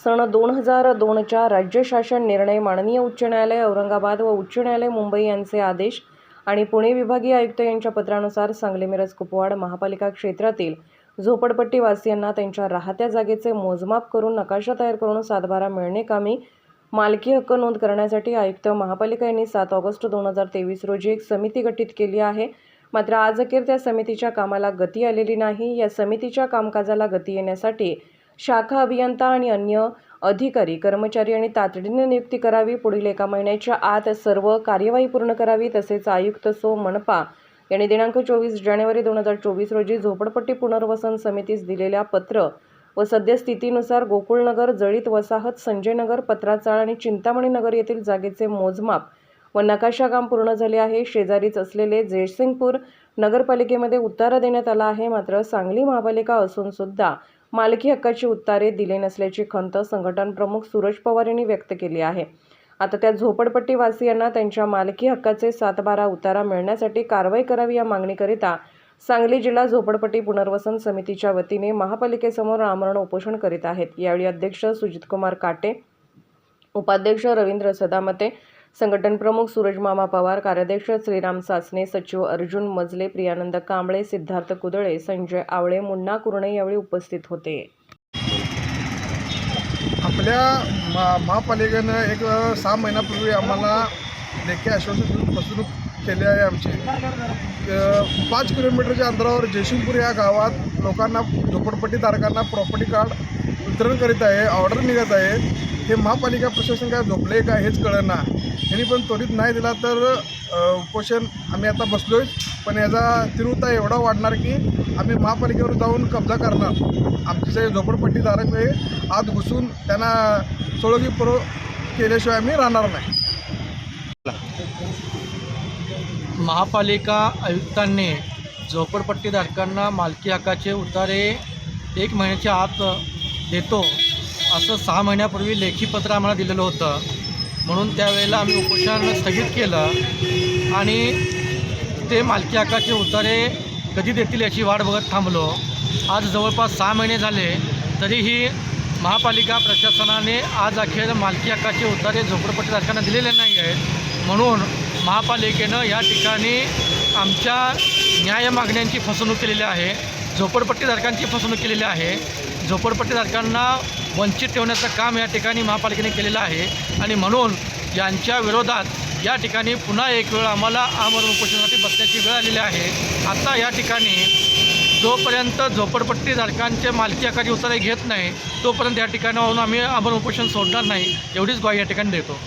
सन दोन हजार दोनच्या राज्य शासन निर्णय माननीय उच्च न्यायालय औरंगाबाद व उच्च न्यायालय मुंबई यांचे आदेश आणि पुणे विभागीय आयुक्त यांच्या पत्रानुसार सांगली मिरज कुपवाड महापालिका क्षेत्रातील झोपडपट्टीवासियांना त्यांच्या राहत्या जागेचे मोजमाप करून नकाशा तयार करून सातबारा मिळणे कामी मालकी हक्क नोंद करण्यासाठी आयुक्त महापालिका यांनी सात ऑगस्ट दोन हजार तेवीस रोजी एक समिती गठीत केली आहे. मात्र आज अखेर त्या समितीच्या कामाला गती आलेली नाही. या समितीच्या कामकाजाला गती येण्यासाठी शाखा अभियंता आणि अन्य अधिकारी कर्मचारी आणि तातडीने नियुक्ती करावी. पुढील एका महिन्याच्या आत सर्व कार्यवाही पूर्ण करावी तसेच आयुक्त सो मनपा यांनी दिनांक चोवीस जानेवारी दोन हजार चोवीस रोजी झोपडपट्टी पुनर्वसन समितीस दिलेल्या पत्र व सद्यस्थितीनुसार गोकुळनगर जळीत वसाहत संजयनगर पत्राचाळ आणि चिंतामणी नगर येथील जागेचे मोजमाप व नकाशा काम पूर्ण झाले आहे. शेजारीच असलेले जयसिंगपूर नगरपालिकेमध्ये उतारा देण्यात आला आहे. मात्र सांगली महापालिका असून सुद्धा मालकी हक्काची उत्तारे दिले नसल्याची खंत संघटन प्रमुख सूरज पवार यांनी व्यक्त केली आहे. आता त्या झोपडपट्टीवासियांना त्यांच्या मालकी हक्काचे सातबारा उतारा मिळण्यासाठी कारवाई करावी या मागणीकरिता सांगली जिल्हा झोपडपट्टी पुनर्वसन समितीच्या वतीने महापालिकेसमोर आमरण उपोषण करीत आहेत. यावेळी अध्यक्ष सुजितकुमार काटे उपाध्यक्ष रवींद्र सदामते संघटन प्रमुख सूरज मामा पवार कार्याध्यक्ष श्रीराम सासने सचिव अर्जुन मजले प्रियानंद कांबळे सिद्धार्थ कुदळे संजय आवळे मुन्ना कुरणे यावेळी उपस्थित होते. आपल्या मा महापालिकेनं एक सहा महिन्यापूर्वी आम्हाला लेखी आश्वासन देऊन फसवणूक केली आहे आमची. पाच किलोमीटरच्या अंतरावर जयसिंगपूर या गावात लोकांना झोपडपट्टीधारकांना प्रॉपर्टी कार्ड वितरण करीत आहे ऑर्डर निघत आहे. हे महापालिका प्रशासन काय झोपले का हेच कळना. यांनी पण त्वरित नाही दिला तर उपोषण आम्ही आता बसलोय पण याचा तीव्रता एवढा वाढणार की आम्ही महापालिकेवर जाऊन कब्जा करणार. आमचे जे झोपडपट्टीधारक हे आत घुसून त्यांना सोळगी पुरव केल्याशिवाय आम्ही राहणार नाही. महापालिका आयुक्तांनी झोपडपट्टीधारकांना मालकी हक्काचे उतारे एक महिन्याच्या आत देतो. असं सहा महिन्यापूर्वी लेखी पत्र आम्हाला दिलेलं होतं. म्हणून त्यावेळेला आम्ही उपोषण स्थगित केलं. आणि ते मालकी हक्काचे उतारे कधी देतील याची वाट बघत थांबलो. आज जवळपास सहा महिने झाले तरीही महापालिका प्रशासनाने आज अखेर मालकी हक्काचे उतारे झोपडपट्टीधारकांना दिलेले नाही आहेत. म्हणून महापालिकेनं या ठिकाणी आमच्या न्याय मागण्यांची फसवणूक केलेली आहे. झोपडपट्टीधारकांची फसवणूक केलेली आहे. झोपडपट्टीधारकांना वंचित ठेवण्याचं काम या ठिकाणी महापालिकेने केलेलं आहे. आणि म्हणून यांच्या विरोधात या ठिकाणी पुन्हा एक वेळ आम्हाला आमरण उपोषणासाठी बसण्याची वेळ आलेली आहे. आता या ठिकाणी जोपर्यंत झोपडपट्टीधारकांचे मालकी हक्काची उतारे घेत नाही तोपर्यंत या ठिकाणावरून आम्ही आमरण उपोषण सोडणार नाही. एवढीच ग्वाही या ठिकाणी देतो.